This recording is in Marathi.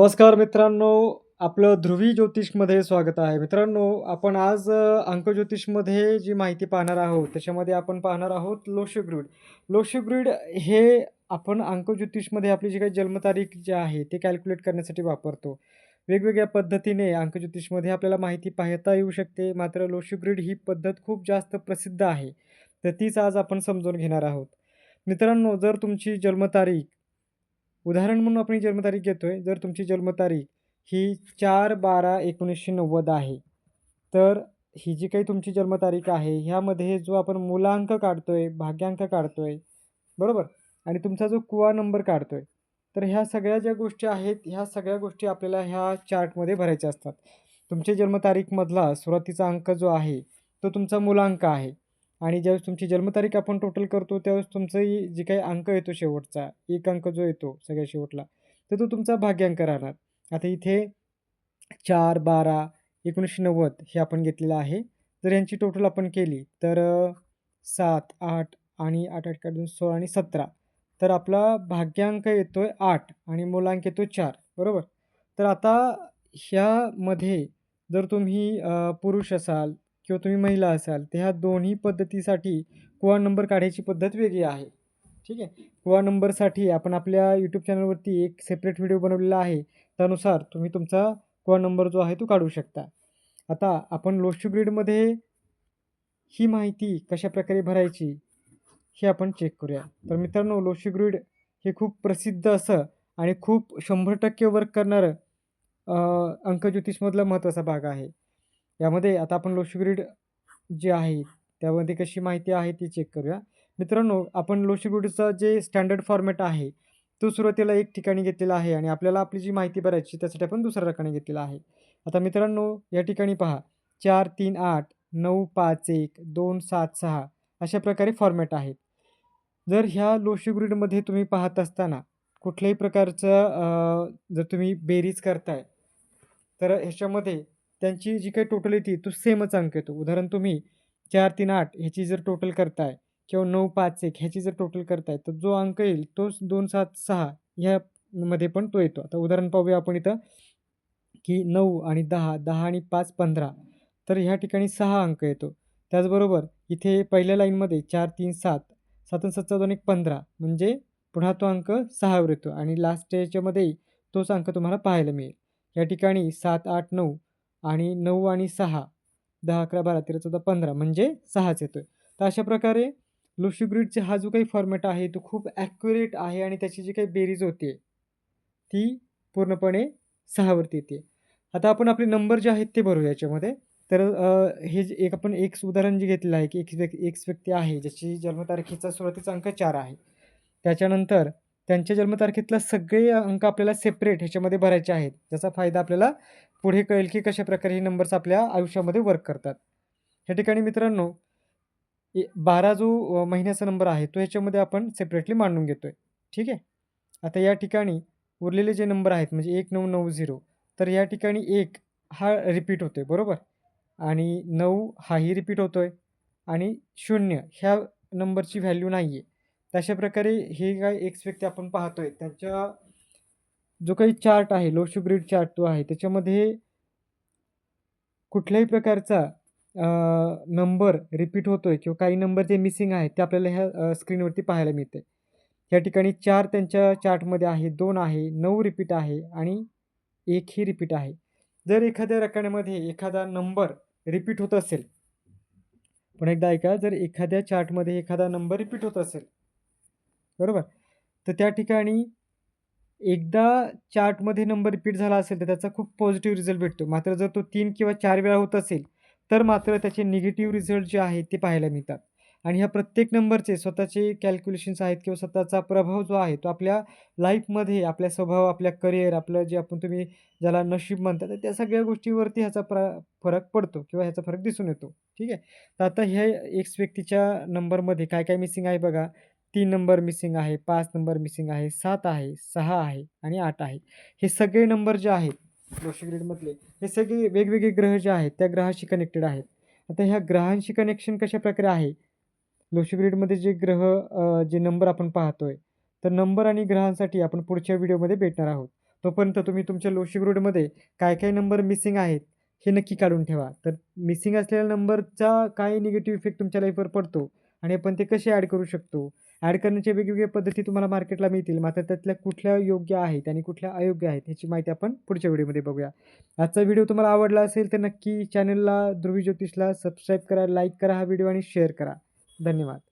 नमस्कार मित्रांनो आपलं ध्रुवी ज्योतिषमध्ये स्वागत आहे. मित्रांनो आपण आज अंकज्योतिषमध्ये जी माहिती पाहणार आहोत त्याच्यामध्ये आपण पाहणार आहोत लोशग्रीड लोशग्रीड हे आपण अंकज्योतिषमध्ये आपली जी काही जन्मतारीख जी आहे ते कॅल्क्युलेट करण्यासाठी वापरतो. वेगवेगळ्या पद्धतीने अंकज्योतिषमध्ये आपल्याला माहिती पाहता येऊ शकते मात्र लोशग्रीड ही पद्धत खूप जास्त प्रसिद्ध आहे. तर तीच आज आपण समजून घेणार आहोत. मित्रांनो जर तुमची जन्मतारीख उदाहरण म्हणून आपण ही जन्मतारीख आहे जर तुमची जन्मतारीख ही चार बारा एकोणीसशे नव्वद आहे तर ही जी काही तुमची जन्मतारीख आहे ह्यामध्ये जो आपण मूलांक आहे भाग्यांक काढतो आहे बरोबर? आणि तुमचा जो कुवा नंबर काढतो आहे तर ह्या सगळ्या ज्या गोष्टी आहेत ह्या सगळ्या गोष्टी आपल्याला ह्या चार्टमध्ये भरायच्या असतात. तुमच्या जन्मतारीखमधला सुरुवातीचा अंक जो आहे तो तुमचा मुलांक आहे. आणि ज्यावेळेस तुमची जन्मतारीख आपण टोटल करतो त्यावेळेस तुमचंही जे काही अंक येतो शेवटचा एक अंक जो येतो सगळ्या शेवटला तर तो तुमचा भाग्यांक राहणार. आता इथे चार बारा एकोणीसशे नव्वद हे आपण घेतलेलं आहे. जर यांची टोटल आपण केली तर सात आठ आणि आठ आठ काढून सोळा आणि सतरा तर आपला भाग्यांक येतो आहे आठ आणि मूलांक येतो चार बरोबर? तर आता ह्यामध्ये जर तुम्ही पुरुष असाल किंवा तुम्ही महिला असाल तर ह्या दोन्ही पद्धतीसाठी कुवा नंबर काढायची पद्धत वेगळी आहे. ठीक आहे? कुवा नंबरसाठी आपण आपल्या यूट्यूब चॅनलवरती एक सेपरेट व्हिडिओ बनवलेला आहे. त्यानुसार तुम्ही तुमचा कुवा नंबर जो आहे तो काढू शकता. आता आपण लोशू ग्रीडमध्ये ही माहिती कशाप्रकारे भरायची हे आपण चेक करूया. तर मित्रांनो लोशू ग्रीड हे खूप प्रसिद्ध असं आणि खूप शंभर टक्के वर्क करणारं अंकज्योतिषमधला महत्त्वाचा भाग आहे. यामध्ये आता आपण लोशिग्रीड जे आहे त्यामध्ये कशी माहिती आहे ती चेक करूया. मित्रांनो आपण लोशग्रीडचा जे स्टँडर्ड फॉर्मॅट आहे तो सुरुवातीला एक ठिकाणी घेतलेला आहे आणि आपल्याला आपली जी माहिती भरायची त्यासाठी आपण दुसऱ्या ठिकाणी घेतलेला आहे. आता मित्रांनो या ठिकाणी पहा. चार तीन आठ नऊ पाच एक दोन सात सहा अशा प्रकारे फॉर्मॅट आहेत. जर ह्या लोशिग्रीडमध्ये तुम्ही पाहत असताना कुठल्याही प्रकारचं जर तुम्ही बेरीज करताय तर ह्याच्यामध्ये त्यांची जी काही टोटल येते तो सेमच अंक येतो उदाहरण तुम्ही चार तीन आठ ह्याची जर टोटल करताय किंवा नऊ पाच एक ह्याची जर टोटल करताय तर जो अंक येईल तोच दोन सात सहा ह्यामध्ये पण तो येतो. आता उदाहरण पाहूया आपण इथं की नऊ आणि दहा दहा आणि पाच पंधरा तर ह्या ठिकाणी सहा अंक येतो. त्याचबरोबर इथे पहिल्या लाईनमध्ये चार तीन सात सात आणि दोन एक पंधरा म्हणजे पुन्हा तो अंक सहावर येतो. आणि लास्ट याच्यामध्ये तोच अंक तुम्हाला पाहायला मिळेल. या ठिकाणी सात आठ नऊ आणि नऊ आणि सहा दहा अकरा बारा तेरा चौदा पंधरा म्हणजे सहाच येतो तर अशा प्रकारे लुशी ग्रीडचा हा जो काही फॉर्मॅट आहे तो खूप ॲक्युरेट आहे आणि त्याची जी काही बेरीज होते ती पूर्णपणे सहावरती येते. आता आपण आपले नंबर जे आहेत ते भरू याच्यामध्ये. तर हे जे एक आपण एक उदाहरण जे घेतलेलं आहे की एक व्यक्ती एक व्यक्ती आहे ज्याची जन्मतारखेचा सुरुवातीचा अंक चार आहे. त्याच्यानंतर त्यांच्या जन्मतारखेतला सगळे अंक आपल्याला सेपरेट ह्याच्यामध्ये भरायचे आहेत. ज्याचा फायदा आपल्याला पुढे कळेल की कशा प्रकारे हे नंबर्स आपल्या आयुष्यामध्ये वर्क करतात. ह्या ठिकाणी मित्रांनो ए बारा जो महिन्याचा नंबर आहे तो ह्याच्यामध्ये आपण सेपरेटली मांडून घेतो आहे ठीक आहे? आता या ठिकाणी उरलेले जे नंबर आहेत म्हणजे एक नऊ नऊ झिरो तर या ठिकाणी एक हा रिपीट होतो आहे बरोबर? आणि नऊ हाही रिपीट होतो आहे आणि शून्य ह्या नंबरची व्हॅल्यू नाही आहे तशा प्रकारे हे काय एक्स व्यक्ती आपण पाहतोय त्यांच्या जो काही चार्ट आहे लोशो ग्रीड चार्ट तो आहे त्याच्यामध्ये कुठल्याही प्रकारचा नंबर रिपीट होतो आहे किंवा काही नंबर जे मिसिंग आहेत ते आपल्याला ह्या स्क्रीनवरती पाहायला मिळते. या ठिकाणी चार त्यांच्या चार्टमध्ये आहे दोन आहे नऊ रिपीट आहे आणि एक ही रिपीट आहे. जर एखाद्या रकण्यामध्ये एखादा नंबर रिपीट होत असेल पण एकदा ऐका जर एखाद्या चार्टमध्ये एखादा नंबर रिपीट होत असेल बरोबर? तर त्या ठिकाणी एकदा चार्टमध्ये नंबर रिपीट झाला असेल तर त्याचा खूप पॉझिटिव्ह रिझल्ट भेटतो. मात्र जर तो तीन किंवा चार वेळा होत असेल तर मात्र त्याचे निगेटिव्ह रिझल्ट जे आहेत ते पाहायला मिळतात. आणि ह्या प्रत्येक नंबरचे स्वतःचे कॅल्क्युलेशन्स आहेत किंवा स्वतःचा प्रभाव जो आहे तो आपल्या लाईफमध्ये आपल्या स्वभाव आपल्या करिअर आपलं जे आपण तुम्ही ज्याला नशीब म्हणता तर त्या सगळ्या गोष्टीवरती ह्याचा प्र फरक पडतो किंवा ह्याचा फरक दिसून येतो. ठीक आहे? तर आता ह्या एक्स व्यक्तीच्या नंबरमध्ये काय काय मिसिंग आहे बघा. तीन नंबर मिसिंग आहे पाच नंबर मिसिंग आहे सात आहे सहा आहे आणि आठ आहे. हे सगळे नंबर जे आहेत लोशी ग्रीडमधले हे सगळे वेगवेगळे ग्रह जे आहेत त्या ग्रहाशी कनेक्टेड आहेत. आता ह्या ग्रहांशी कनेक्शन कशा प्रकारे आहे? लोशी ग्रीडमध्ये जे ग्रह जे नंबर आपण पाहतोय तर नंबर आणि ग्रहांसाठी आपण पुढच्या व्हिडिओमध्ये भेटणार आहोत. तोपर्यंत तुम्ही तुमच्या लोशीग्रूडमध्ये काय काय नंबर मिसिंग आहेत हे नक्की काढून ठेवा. तर मिसिंग असलेल्या नंबरचा काय निगेटिव्ह इफेक्ट तुमच्या लाईफवर पडतो आणि आपण ते कसे ॲड करू शकतो ॲड करण्याच्या वेगवेगळ्या पद्धती तुम्हाला मार्केटला मिळतील. मात्र त्यातल्या कुठल्या योग्य आहेत आणि कुठल्या अयोग्य आहेत ह्याची माहिती आपण पुढच्या व्हिडिओमध्ये बघूया. आजचा व्हिडिओ तुम्हाला आवडला असेल तर नक्की चॅनलला ध्रुवी ज्योतिषला सबस्क्राईब करा लाईक करा हा व्हिडिओ आणि शेअर करा. धन्यवाद.